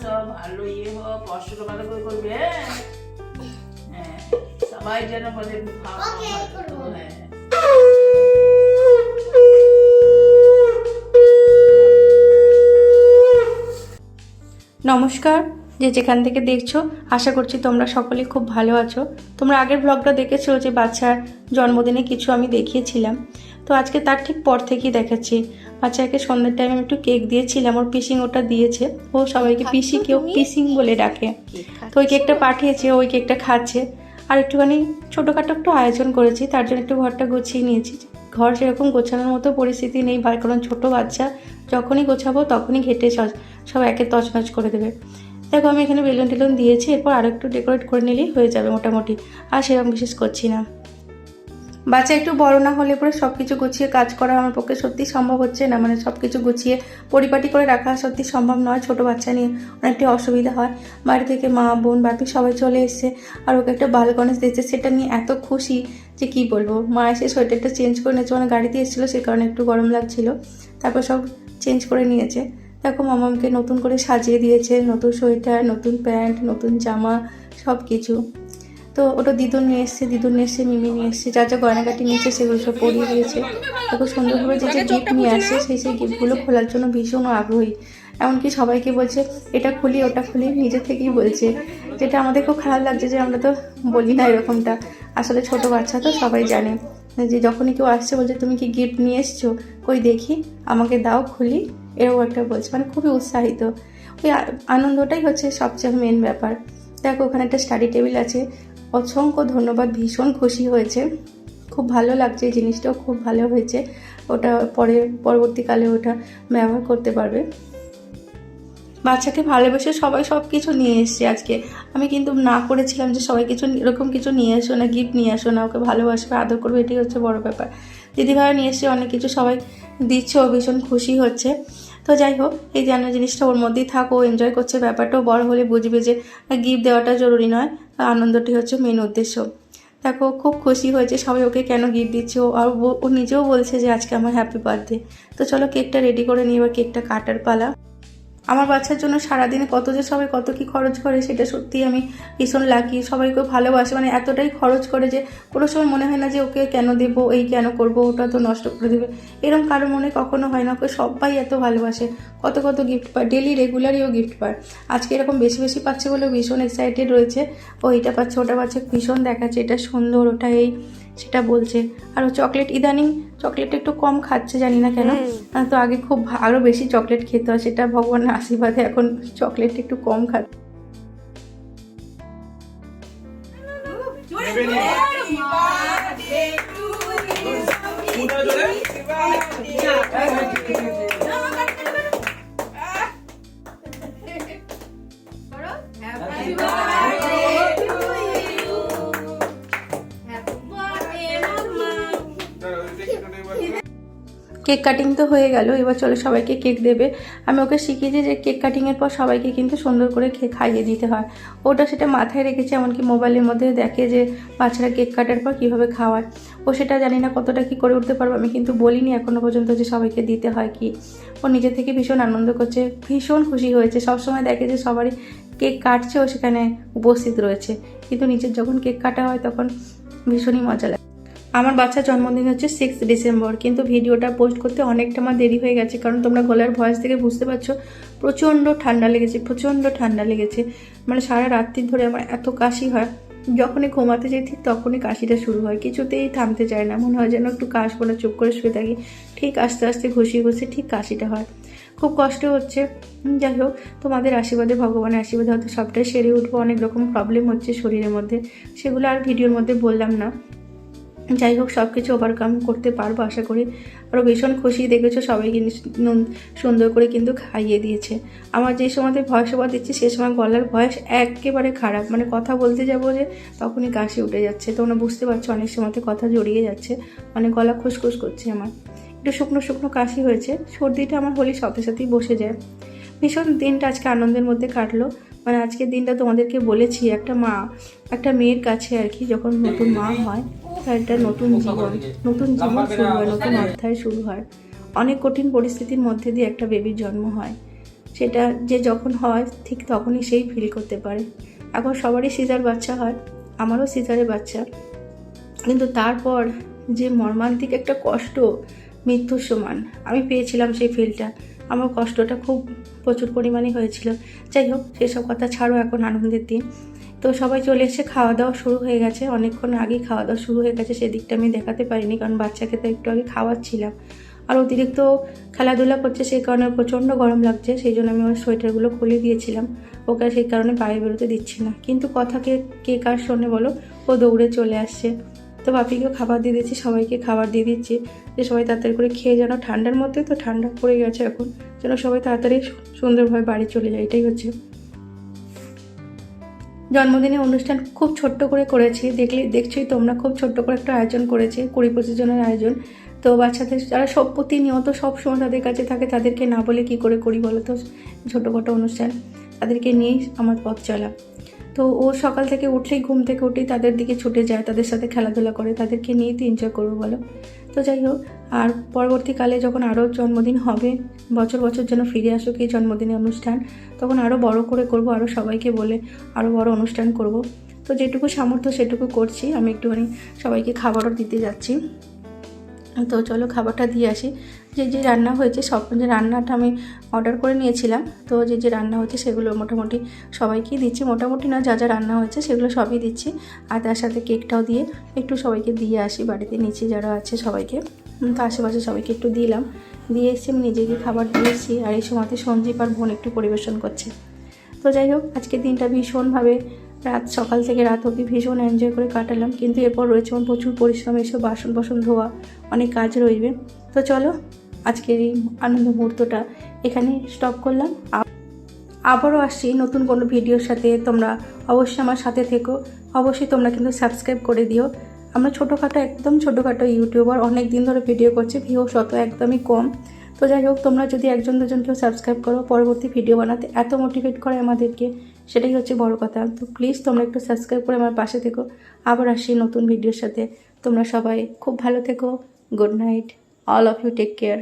ভালো ইয়ে হোক কষ্ট ভালো করে করবে হ্যাঁ? হ্যাঁ সবাই যেন বলে। হ্যাঁ নমস্কার যে যেখান থেকে দেখছ আশা করছি তোমরা সকলে খুব ভালো আছো তোমরা আগের ব্লগটা দেখেছ যে বাচ্চার জন্মদিনে কিছু আমি দেখিয়েছিলাম তো আজকে তার ঠিক পর থেকেই দেখাচ্ছি। বাচ্চাকে সন্ধ্যের টাইমে আমি একটু কেক দিয়েছিলাম ওর পিসিং ওটা দিয়েছে। ও সবাইকে পিসি কেউ পিসিং বলে ডাকে। তো ওই কেকটা পাঠিয়েছে ওই কেকটা খাচ্ছে। আর একটুখানি ছোটোখাটো একটু আয়োজন করেছি তার জন্য একটু ঘরটা গুছিয়ে নিয়েছি। ঘর সেরকম গোছানোর মতো পরিস্থিতি নেই বা কারণ ছোটো বাচ্চা যখনই গোছাবো তখনই ঘেটে সব একে তছনছ করে দেবে। দেখো আমি এখানে বেলুন টেলুন দিয়েছি এরপর আরও একটু ডেকোরেট করে নিলেই হয়ে যাবে মোটামুটি। আর সেরকম বিশেষ করছি না। বাচ্চা একটু বড় না হলে পরে সব কিছু গুছিয়ে কাজ করা আমার পক্ষে সত্যি সম্ভব হচ্ছে না। মানে সব কিছু গুছিয়ে পরিপাটি করে রাখা সত্যি সম্ভব নয়। ছোট বাচ্চা নিয়ে অনেকটা অসুবিধা হয়। বাড়ি থেকে মা, বোন, বাপি সবাই চলে এসছে আর ওকে একটা বাল গণেশ দিয়েছে। সেটা নিয়ে এত খুশি যে কি বলব? মা এসে সোয়েটারটা চেঞ্জ করে নিয়েছে। মানে গাড়িতে এসেছিল, সে কারণে একটু গরম লাগছিল। তারপর সব চেঞ্জ করে নিয়েছে। দেখো, মামামকে নতুন করে সাজিয়ে দিয়েছে। নতুন সোয়েটার, নতুন প্যান্ট, নতুন জামা সব কিছু তো ওটা দিদুন নিয়ে এসছে, দিদুন নিয়ে এসছে, মিমি নিয়ে এসছে, যা যা গয়নাগাটি নিয়েছে সেগুলো সব পরিয়ে দিয়েছে। দেখো সুন্দরভাবে যে যে গিফট নিয়ে আসছে সেই সেই গিফটগুলো খোলার জন্য ভীষণ আগ্রহী। এমনকি সবাইকে বলছে, এটা খুলি, ওটা খুলি। নিজে থেকেই বলছে, যেটা আমাদের খুব খারাপ লাগছে যে আমরা তো বলি না এরকমটা। আসলে ছোট বাচ্চা তো সবাই জানে। যে যখনই কেউ আসছে, বলছে, তুমি কি গিফট নিয়ে এসছো? কই দেখি, আমাকে দাও, খুলি। এরকম একটা বলছে। মানে খুবই উৎসাহিত। ওই আনন্দটাই হচ্ছে সবচেয়ে মেন ব্যাপার। দেখো, ওখানে একটা স্টাডি টেবিল আছে। অসংখ্য ধন্যবাদ, ভীষণ খুশি হয়েছে। খুব ভালো লাগছে এই জিনিসটাও, খুব ভালো হয়েছে। ওটা পরে পরবর্তীকালে ওটা ব্যবহার করতে পারবে। বাচ্চাকে ভালোবেসে সবাই সব কিছু নিয়ে এসছে আজকে। আমি কিন্তু না করেছিলাম যে সবাই কিছু, এরকম কিছু নিয়ে এসো না গিফট নিয়ে আসো না, ওকে ভালোবাসবে, আদর করবে, এটাই হচ্ছে বড় ব্যাপার। দিদিভাইও নিয়ে এসছে, অনেক কিছু সবাই দিচ্ছে, ও ভীষণ খুশি হচ্ছে। তো যাই হোক, এই যেন জিনিসটা ওর মধ্যেই থাকো এনজয় করছে ব্যাপারটাও বড় হলে বুঝবে যে গিফট দেওয়াটা জরুরি নয়। আনন্দটি হচ্ছে মেন উদ্দেশ্য। দেখো, খুব খুশি হয়েছে, সবাই ওকে কেন গিফট দিচ্ছে? আর ও নিজেও বলছে যে আজকে আমার হ্যাপি বার্থডে তো চলো কেকটা রেডি করে নিয়ে এবার কেকটা কাটার পালা। আমার বাচ্চার জন্য সারাদিনে কত যে সবাই কত কি খরচ করে, সেটা সত্যি আমি ভীষণ লাকি সবাইকে ভালোবাসে। মানে এতটাই খরচ করে যে কোনো সময় মনে হয় না যে ওকে কেন দেবো, এই কেন করব, ওটা তো নষ্ট করে দেবে। এরকম কারও মনে কখনো হয় না, ওকে সবাই এত ভালোবাসে। কত কত গিফট পায় ডেলি রেগুলারই ও গিফট পায়। আজকে এরকম বেশি বেশি পাচ্ছে বলে ভীষণ এক্সাইটেড রয়েছে। ও এটা পাচ্ছে, ওটা পাচ্ছে, ভীষণ দেখাচ্ছে, এটা সুন্দর, ওটা এই। সেটা বলছে। আর ও চকলেট ইদানিং চকলেট একটু কম খাচ্ছে জানি না কেন। তো আগে খুব আরও বেশি চকলেট খেতে হয় সেটা ভগবানের আশীর্বাদে এখন চকলেট একটু কম খাচ্ছে। কেক কাটিং তো হয়ে গেল, এবার চলো সবাইকে কেক দেবে। আমি ওকে শিখিয়েছি যে কেক কাটিংয়ের পর সবাইকে কিন্তু সুন্দর করে খাইয়ে দিতে হয়। ওটা সেটা মাথায় রেখেছে, এমনকি মোবাইলের মধ্যে দেখে যে বাচ্চারা কেক কাটার পর কীভাবে খাওয়ায়। ও সেটা জানি না কতটা কি করে উঠতে পারব, আমি কিন্তু বলিনি এখনও পর্যন্ত যে সবাইকে দিতে হয় কি। ও নিজে থেকে ভীষণ আনন্দ করছে, ভীষণ খুশি হয়েছে। সবসময় দেখে যে সবারই কেক কাটছে, ও সেখানে উপস্থিত রয়েছে। কিন্তু নিজের যখন কেক কাটা হয়, তখন ভীষণই মজা লাগে। আমার বাচ্চার জন্মদিন হচ্ছে সিক্স ডিসেম্বর কিন্তু ভিডিওটা পোস্ট করতে অনেকটা আমার দেরি হয়ে গেছে, কারণ তোমরা গলার ভয়েস থেকে বুঝতে পারছ, প্রচণ্ড ঠান্ডা লেগেছে, প্রচণ্ড ঠান্ডা লেগেছে। মানে সারা রাত্রি ধরে আমার এত কাশি হয়, যখনই ঘুমাতে যাই তখনই কাশিটা শুরু হয়, কিছুতেই থামতে চায় না, মনে হয় যেন একটু কাশবো না, চুপ করে শুয়ে থাকি। ঠিক আস্তে আস্তে ঘুষিয়ে ঘুষিয়ে ঠিক কাশিটা হয়। খুব কষ্ট হচ্ছে। যাই হোক, তোমাদের আশীর্বাদে, ভগবানের আশীর্বাদে হয়তো সবটাই সেরে উঠবো, অনেক রকম প্রবলেম হচ্ছে শরীরের মধ্যে। সেগুলো আর ভিডিওর মধ্যে বললাম না। যাই হোক সব কিছু ওভারকাম করতে পারব, আশা করি। আরও ভীষণ খুশি, দেখেছ সবাই কিন্তু নুন- সুন্দর করে কিন্তু খাইয়ে দিয়েছে। আমার যে সময়তে ভয়েস ওভার দিচ্ছি, সে সময় গলার ভয়েস একেবারে খারাপ। মানে কথা বলতে যাব যে, তখনই কাশি উঠে যাচ্ছে। তোমরা বুঝতে পারছ অনেক সময়তে কথা জড়িয়ে যাচ্ছে। মানে গলা খুসখুস করছে আমার। একটু শুকনো শুকনো কাশি হয়েছে। সর্দিটা আমার হোলির সাথে সাথেই বসে যায়। ভীষণ দিনটা আজকে আনন্দের মধ্যে কাটলো। মানে আজকের দিনটা তোমাদেরকে বলেছি, একটা মা একটা মেয়ের কাছে আর কি, যখন নতুন মা হয় একটা নতুন জীবন নতুন জীবন শুরু হয় নতুন অধ্যায় শুরু হয়। অনেক কঠিন পরিস্থিতির মধ্যে দিয়ে একটা বেবির জন্ম হয়। সেটা যে যখন হয় ঠিক তখনই সেই ফিল করতে পারে। এখন সবারই সিজার বাচ্চা হয় আমারও সিজারের বাচ্চা। কিন্তু তারপর যে মর্মান্তিক একটা কষ্ট মৃত্যুর সমান আমি পেয়েছিলাম সেই ফিলটা আমার কষ্টটা খুব প্রচুর পরিমাণে হয়েছিল। যাই হোক সেসব কথা ছাড়ো এখন আনন্দের দিন। তো সবাই চলে এসে খাওয়া দাওয়া শুরু হয়ে গেছে। অনেকক্ষণ আগেই খাওয়া দাওয়া শুরু হয়ে গেছে। সেদিকটা আমি দেখাতে পারিনি, কারণ বাচ্চাকে তো একটু আগে খাওয়াচ্ছিলাম। আর অতিরিক্ত খেলাধুলা করছে সেই কারণে প্রচণ্ড গরম লাগছে, সেই জন্য আমি ওর সোয়েটারগুলো খুলে দিয়েছিলাম। ওকে সেই কারণে বাইরে বেরোতে দিচ্ছি না। কিন্তু কথা কে কে কার শোনে বলো? ও দৌড়ে চলে আসছে। তো বাপিকেও খাবার দিয়ে দিচ্ছি, সবাইকে খাবার দিয়ে দিচ্ছি, যে সবাই তাড়াতাড়ি করে খেয়ে যেন ঠান্ডার মধ্যে তো ঠান্ডা পড়ে গেছে এখন, যেন সবাই তাড়াতাড়ি সুন্দরভাবে বাড়ি চলে যায়, এটাই হচ্ছে জন্মদিনের অনুষ্ঠান খুব ছোট্ট করে করেছি। দেখলে দেখছি তোমরা, খুব ছোট্ট করে একটা আয়োজন করেছি, কুড়ি পঁচিশ জনের আয়োজন। তো বাচ্চাদের, যারা সব প্রতিনিয়ত সব সময় তাদের কাছে থাকে, তাদেরকে না বলে কি করে করি বলো তো? ছোটোখাটো অনুষ্ঠান। তাদেরকে নিয়েই আমার পথ চলা। তো ও সকাল থেকে উঠলেই ঘুম থেকে উঠেই তাদের দিকে ছুটে যায়, তাদের সাথে খেলাধুলা করে, তাদেরকে নিয়েই তো এনজয় করব বলো? তো যাই হোক, আর পরবর্তীকালে যখন আরও জন্মদিন হবে, বছর বছর যেন ফিরে আসুক এই জন্মদিনের অনুষ্ঠান, তখন আরও বড় করে করব, আরও সবাইকে বলে আরও বড় অনুষ্ঠান করব। তো যেটুকু সামর্থ্য সেটুকু করছি, আমি একটুখানি সবাইকে খাবারও দিতে যাচ্ছি। তো চলো খাবারটা দিয়ে আসি। যে যে রান্না হয়েছে, সব যে রান্নাটা আমি অর্ডার করে নিয়েছিলাম, তো যে যে রান্না হয়েছে সেগুলো মোটামুটি সবাইকেই দিচ্ছি। মোটামুটি না, যা যা রান্না হয়েছে সেগুলো সবই দিচ্ছি। আর তার সাথে কেকটাও দিয়ে একটু সবাইকে দিয়ে আসি, বাড়িতে নিচে যারা আছে সবাইকে। তো আশেপাশে সবাইকে একটু দিলাম। দিয়ে এসেছি আমি নিজে গিয়ে খাবার দিয়ে এসেছি। আর এই সময়তে সঞ্জীব আর বোন একটু পরিবেশন করছে। তো যাই হোক, আজকের দিনটা ভীষণভাবে রাত সকাল থেকে রাত অবধি ভীষণ এনজয় করে কাটালাম, কিন্তু এরপর রয়েছে আমার প্রচুর পরিশ্রম, এসব বাসন বাসন ধোয়া, অনেক কাজ রইবে। তো চলো, আজকের এই আনন্দ মুহূর্তটা এখানে স্টপ করলাম। আবারও আসছি নতুন কোনো ভিডিওর সাথে। তোমরা অবশ্যই আমার সাথে থেকো। অবশ্যই তোমরা কিন্তু সাবস্ক্রাইব করে দিও। আমরা ছোটোখাটো, একদম ছোটোখাটো ইউটিউবার অনেক দিন ধরে ভিডিও করছি ভিউস শত একদমই কম। তো যাই হোক, তোমরা যদি একজন দুজনকেও সাবস্ক্রাইব করো, পরবর্তী ভিডিও বানাতে এত মোটিভেট করে আমাদেরকে। সেটাই হচ্ছে বড় কথা। তো প্লিজ তোমরা একটু সাবস্ক্রাইব করে আমার পাশে থেকো। আবার আসি নতুন ভিডিওর সাথে। তোমরা সবাই খুব ভালো থেকো। Good night all of you take care